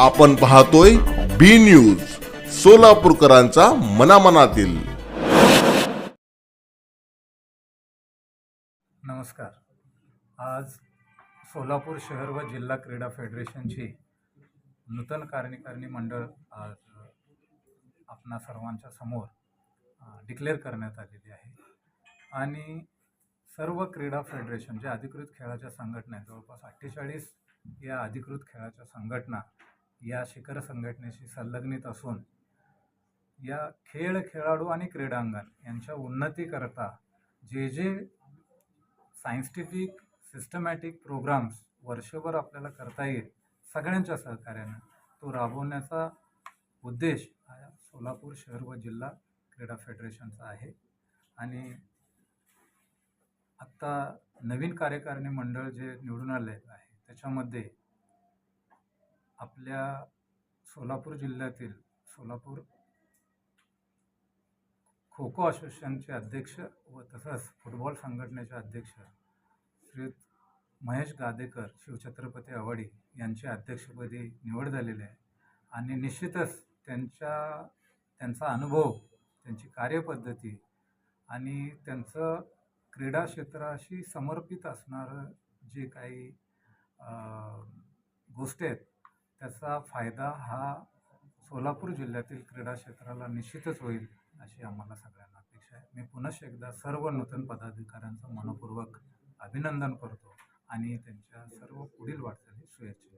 आपण पाहतोय बी न्यूज सोलापूरकरांचा मनामनातील. नमस्कार. आज सोलापूर शहर व जिल्हा क्रीडा फेडरेशनची नूतन कार्यकारिणी मंडळ आज आपणा सर्वांच्या समोर डिक्लेअर करण्यात आलेली आहे. आणि सर्व क्रीडा फेडरेशन जे अधिकृत खेळाच्या संघटना आहेत जवळपास अठ्ठेचाळीस या अधिकृत खेळाच्या संघटना या शिखर संघटनेशी संलग्नित असून या खेळ खेळाडू आणि क्रीडांगण यांच्या उन्नतीकरता जे जे सायन्टिफिक सिस्टमॅटिक प्रोग्राम्स वर्षभर आपल्याला करता येईल सगळ्यांच्या सहकार्यानं तो राबवण्याचा उद्देश हा सोलापूर शहर व जिल्हा क्रीडा फेडरेशनचा आहे. आणि आत्ता नवीन कार्यकारिणी मंडळ जे निवडून आले आहे त्याच्यामध्ये आपल्या सोलापूर जिल्ह्यातील सोलापूर खो खो असोसिएशनचे अध्यक्ष व तसंच फुटबॉल संघटनेचे अध्यक्ष श्री महेश गादेकर शिवछत्रपती आवाडी यांचे अध्यक्षपदी निवड झालेली आहे. आणि निश्चितच त्यांच्या त्यांचा अनुभव त्यांची कार्यपद्धती आणि त्यांचं क्रीडा क्षेत्राशी समर्पित असणारं जे काही गोष्टी आहेत त्याचा फायदा हा सोलापूर जिल्ह्यातील क्रीडा क्षेत्राला निश्चितच होईल अशी आम्हाला सगळ्यांना अपेक्षा आहे. मी पुनश्च एकदा सर्व नूतन पदाधिकाऱ्यांचं मनपूर्वक अभिनंदन करतो आणि त्यांच्या सर्व पुढील वाटचाली शुभेच्छा